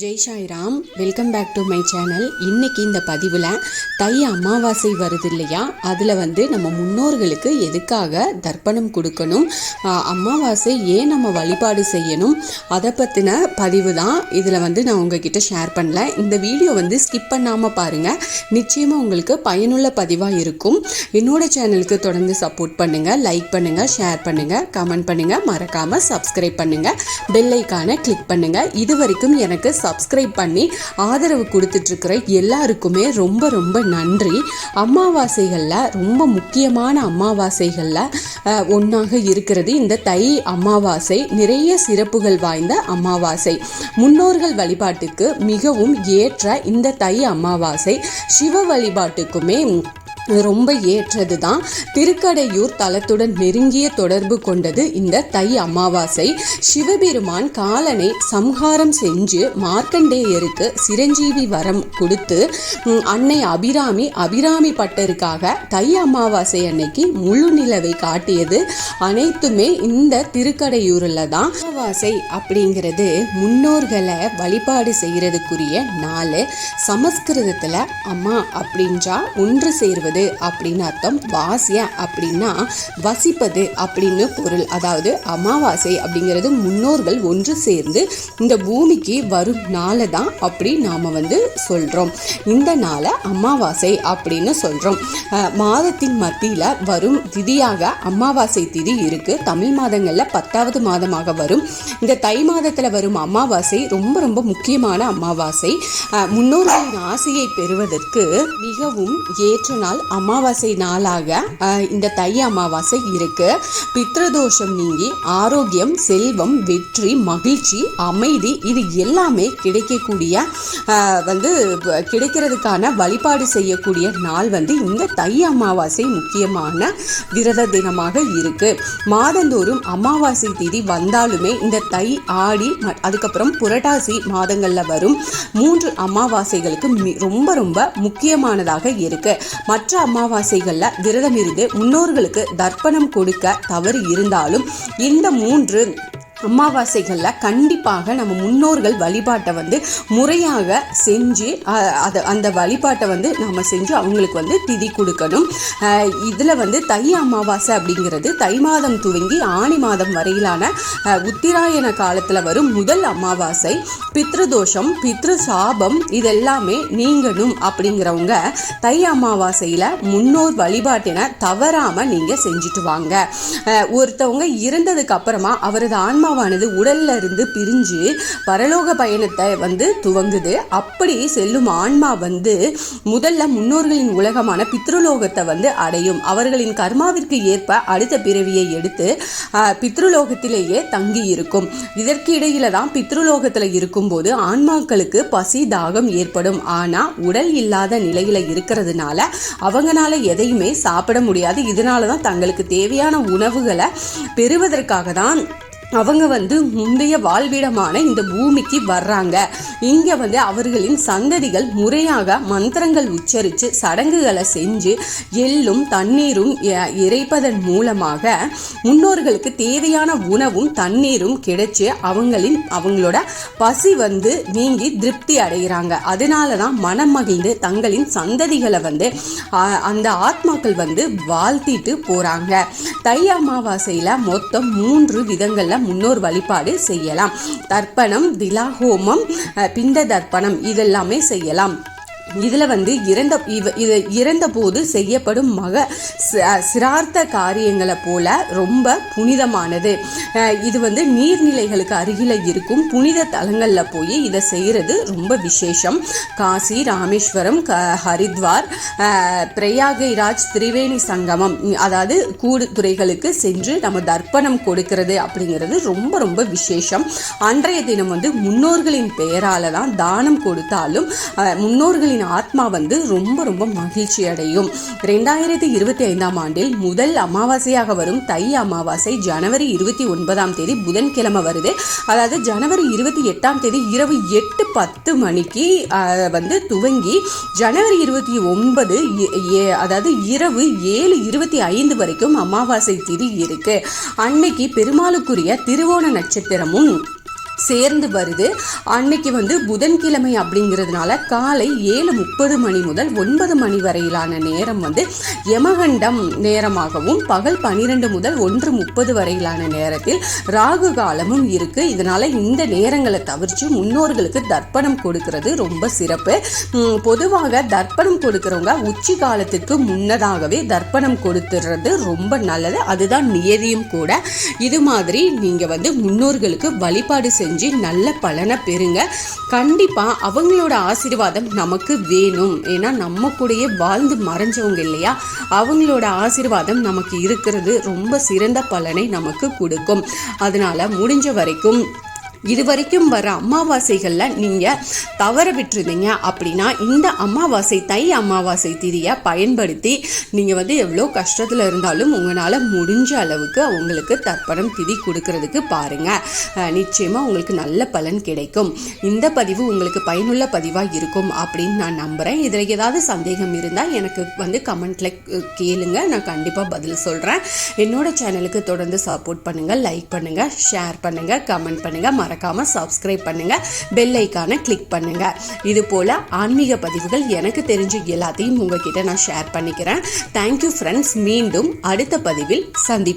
Jai Sairam welcome back to my channel இன்னைக்கு இந்த பதிவில் தை அமாவாசை வருது இல்லையா? அதில் வந்து நம்ம முன்னோர்களுக்கு எதுக்காக தர்ப்பணம் கொடுக்கணும்? அமாவாசை ஏன் நம்ம வழிபாடு செய்யணும்? அதை பற்றின பதிவு தான் இதில் வந்து நான் உங்ககிட்ட ஷேர் பண்ணல. இந்த வீடியோ வந்து ஸ்கிப் பண்ணாமல் பாருங்கள் நிச்சயமாக உங்களுக்கு பயனுள்ள பதிவாக இருக்கும். என்னோட சேனலுக்கு தொடர்ந்து சப்போர்ட் பண்ணுங்கள் லைக் பண்ணுங்கள் ஷேர் பண்ணுங்கள் கமெண்ட் பண்ணுங்கள் மறக்காமல் சப்ஸ்கிரைப் பண்ணுங்கள் பெல்லைக்கான கிளிக் பண்ணுங்கள் இது வரைக்கும் எனக்கு சப்ஸ்கிரைப் பண்ணி ஆதரவு கொடுத்துட்ருக்கிற எல்லாருக்குமே ரொம்ப ரொம்ப நன்றி. அமாவாசைகளில் ரொம்ப முக்கியமான அமாவாசைகளில் ஒன்றாக இருக்கிறது இந்த தை அமாவாசை நிறைய சிறப்புகள் வாய்ந்த அமாவாசை முன்னோர்கள் வழிபாட்டுக்கு மிகவும் ஏற்ற இந்த தை அமாவாசை சிவ வழிபாட்டுக்குமே ரொம்ப ஏற்றது தான் திருக்கடையூர் தலத்துடன் நெருங்கிய தொடர்பு கொண்டது இந்த தை அமாவாசை. சிவபெருமான் காலனை சம்ஹாரம் செஞ்சு மார்க்கண்டேயருக்கு சிரஞ்சீவி வரம் கொடுத்து அன்னை அபிராமி அபிராமி பட்டருக்காக தை அமாவாசை அன்னைக்கு முழு நிலவை காட்டியது. அனைத்துமே இந்த திருக்கடையூரில் தான். அமாவாசை அப்படிங்கிறது முன்னோர்களை வழிபாடு செய்கிறதுக்குரிய நாள். சமஸ்கிருதத்தில் அம்மா அப்படின்றா ஒன்று சேர்வது அப்படின்னு அர்த்தம். வாசிய அப்படின்னா வசிப்பது அப்படின்னு பொருள். அதாவது அமாவாசை அப்படிங்கிறது முன்னோர்கள் ஒன்று சேர்ந்து இந்த பூமிக்கு வரும் நாளை தான் அப்படி நாம் வந்து சொல்கிறோம் இந்த நாளை அமாவாசை அப்படின்னு சொல்கிறோம் மாதத்தின் மத்தியில் வரும் திதியாக அமாவாசை திதி இருக்கு. தமிழ் மாதங்களில் பத்தாவது மாதமாக வரும். இந்த தை மாதத்தில் வரும் அமாவாசை ரொம்ப ரொம்ப முக்கியமான அமாவாசை. முன்னோர்களின் ஆசையை பெறுவதற்கு மிகவும் ஏற்ற நாள் அமாவாசை நாளாக இந்த தை அமாவாசை இருக்கு. பித்ரதோஷம் நீங்கி ஆரோக்கியம் செல்வம் வெற்றி மகிழ்ச்சி அமைதி இது எல்லாமே கிடைக்கக்கூடிய வந்து கிடைக்கிறதுக்கான வழிபாடு செய்யக்கூடிய நாள் வந்து இந்த தை அமாவாசை முக்கியமான விரத தினமாக இருக்கு. மாதந்தோறும் அமாவாசை திதி வந்தாலுமே இந்த தை ஆடி அதுக்கப்புறம் புரட்டாசி மாதங்களில் வரும் மூன்று அமாவாசைகளுக்கு மி- ரொம்ப ரொம்ப முக்கியமானதாக இருக்கு. மற்ற அமாவாசைகளில் விரதம் இருந்து முன்னோர்களுக்கு தர்ப்பணம் கொடுக்க தவறு இருந்தாலும் இந்த மூன்று அமாவாசைகளில் கண்டிப்பாக நம்ம முன்னோர்கள் வழிபாட்டை வந்து முறையாக செஞ்சு அதை அந்த வழிபாட்டை வந்து நம்ம செஞ்சு அவங்களுக்கு வந்து திதி கொடுக்கணும். இதில் வந்து தை அமாவாசை அப்படிங்கிறது தை மாதம் துவங்கி ஆணி மாதம் வரையிலான உத்திராயண காலத்தில் வரும் முதல் அமாவாசை. பித்ருதோஷம் பித்ரு சாபம் இதெல்லாமே நீங்கணும் அப்படிங்கிறவங்க தை அமாவாசையில் முன்னோர் வழிபாட்டினை தவறாமல் நீங்கள் செஞ்சுட்டு வாங்க. ஒருத்தவங்க இறந்ததுக்கு அப்புறமா அவரது ஆன்மாவானது உடல்ல இருந்து பிரிஞ்சு பரலோக பயணத்தை வந்து துவங்குது. அப்படி செல்லும் ஆன்மா வந்து முதல்ல முன்னோர்களின் உலகமான பித்ருலோகத்தை வந்து அடையும். அவர்களின் கர்மாவிற்கு ஏற்ப அடுத்த பிறவியை எடுத்து பித்ருலோகத்திலேயே தங்கி இருக்கும். இதற்கு இடையில தான் பித்ருலோகத்துல இருக்கும்போது ஆன்மாக்களுக்கு பசி தாகம் ஏற்படும். ஆனா உடல் இல்லாத நிலையில இருக்கிறதுனால அவங்களால எதையுமே சாப்பிட முடியாது. இதனால தான் தங்களுக்கு தேவையான உணவுகளை பெறுவதற்காக தான் அவங்க வந்து முந்தைய வாழ்விடமான இந்த பூமிக்கு வர்றாங்க. இங்கே வந்து அவர்களின் சந்ததிகள் முறையாக மந்திரங்கள் உச்சரித்து சடங்குகளை செஞ்சு எள்ளும் தண்ணீரும் இறைப்பதன் மூலமாக முன்னோர்களுக்கு தேவையான உணவும் தண்ணீரும் கிடைச்சி அவங்களின் அவங்களோட பசி வந்து நீங்கி திருப்தி அடைகிறாங்க. அதனால தான் மனம் மகிழ்ந்து தங்களின் சந்ததிகளை வந்து அந்த ஆத்மாக்கள் வந்து வாழ்த்திட்டு போகிறாங்க தை அமாவாசையில் மொத்தம் மூன்று விதங்களில் முன்னோர் வழிபாடு செய்யலாம். தர்ப்பணம் திலாஹோமம் பிண்ட தர்ப்பணம் இதெல்லாமே செய்யலாம். இதில் வந்து இறந்த இவ இது இறந்த போது செய்யப்படும் மக ச- சிரார்த்த காரியங்களை போல ரொம்ப புனிதமானது. இது வந்து நீர்நிலைகளுக்கு அருகில் இருக்கும் புனித தலங்களில் போய் இதை செய்கிறது ரொம்ப விசேஷம். காசி ராமேஸ்வரம் க ஹரித்வார் பிரயாகைராஜ் திரிவேணி சங்கமம் அதாவது கூடு துறைகளுக்கு சென்று நம்ம தர்ப்பணம் கொடுக்கிறது அப்படிங்கிறது ரொம்ப ரொம்ப விசேஷம். அன்றைய தினம் வந்து முன்னோர்களின் பெயரால் தான் தானம் கொடுத்தாலும் முன்னோர்களின் முன்னோர்களின் ஆத்மா வந்து ரொம்ப ரொம்ப மகிழ்ச்சி அடையும். ரெண்டாயிரத்தி இருபத்தி ஐந்தாம் ஆண்டில் முதல் அமாவாசையாக வரும் தை அமாவாசை ஜனவரி இருபத்தி ஒன்பதாம் தேதி புதன்கிழமை வருது. அதாவது ஜனவரி இருபத்தி எட்டாம் தேதி இரவு எட்டு பத்து மணிக்கு வந்து துவங்கி ஜனவரி இருபத்தி ஒன்பது எ- அதாவது இரவு ஏழு இருபத்தி ஐந்து வரைக்கும் அமாவாசை திதி இருக்கு. அன்னைக்கு பெருமாளுக்குரிய திருவோண நட்சத்திரமும் சேர்ந்து வருது. அன்னைக்கு வந்து புதன்கிழமை அப்படிங்கிறதுனால காலை ஏழு முப்பது மணி முதல் ஒன்பது மணி வரையிலான நேரம் வந்து யமகண்டம் நேரமாகவும் பகல் பனிரெண்டு முதல் ஒன்று முப்பது வரையிலான நேரத்தில் ராகு காலமும் இருக்கு. இதனால இந்த நேரங்களை தவிர்த்து முன்னோர்களுக்கு தர்ப்பணம் கொடுக்கிறது ரொம்ப சிறப்பு. பொதுவாக தர்ப்பணம் கொடுக்கிறவங்க உச்சி காலத்துக்கு முன்னதாகவே தர்ப்பணம் கொடுத்துறது ரொம்ப நல்லது. அதுதான் நியதியும் கூட. இது மாதிரி நீங்க வந்து முன்னோர்களுக்கு வழிபாடு செஞ்சு நல்ல பலனை பெறுங்க. கண்டிப்பா அவங்களோட ஆசீர்வாதம் நமக்கு வேணும். ஏன்னா நம்ம கூடயே வாழ்ந்து மறைஞ்சவங்க இல்லையா? அவங்களோட ஆசீர்வாதம் நமக்கு இருக்கிறது ரொம்ப சிறந்த பலனை நமக்கு கொடுக்கும். அதனால முடிஞ்ச வரைக்கும் இது வரைக்கும் வர அமாவாசைகளில் நீங்கள் தவற விட்டுருந்தீங்க அப்படின்னா இந்த அமாவாசை தை அமாவாசை திதியை பயன்படுத்தி நீங்கள் வந்து எவ்வளோ கஷ்டத்தில் இருந்தாலும் உங்களால் முடிஞ்ச அளவுக்கு அவங்களுக்கு தர்ப்பணம் திதி கொடுக்கறதுக்கு பாருங்கள் நிச்சயமாக உங்களுக்கு நல்ல பலன் கிடைக்கும். இந்த பதிவு உங்களுக்கு பயனுள்ள பதிவாக இருக்கும் அப்படின்னு நான் நம்புகிறேன் இதில் ஏதாவது சந்தேகம் இருந்தால் எனக்கு வந்து கமெண்ட்டில் கேளுங்க. நான் கண்டிப்பாக பதில் சொல்கிறேன் என்னோட சேனலுக்கு தொடர்ந்து சப்போர்ட் பண்ணுங்கள் லைக் பண்ணுங்கள் ஷேர் பண்ணுங்கள் கமெண்ட் பண்ணுங்கள் மறக்காமல் சப்ஸ்கிரைப் பண்ணுங்கள் பெல் ஐக்கானை கிளிக் பண்ணுங்கள் இது போல் ஆன்மீக பதிவுகள் எனக்கு தெரிஞ்ச எல்லாத்தையும் உங்ககிட்ட நான் ஷேர் பண்ணிக்கிறேன். தேங்க்யூ ஃப்ரெண்ட்ஸ் மீண்டும் அடுத்த பதிவில் சந்திப்போம்.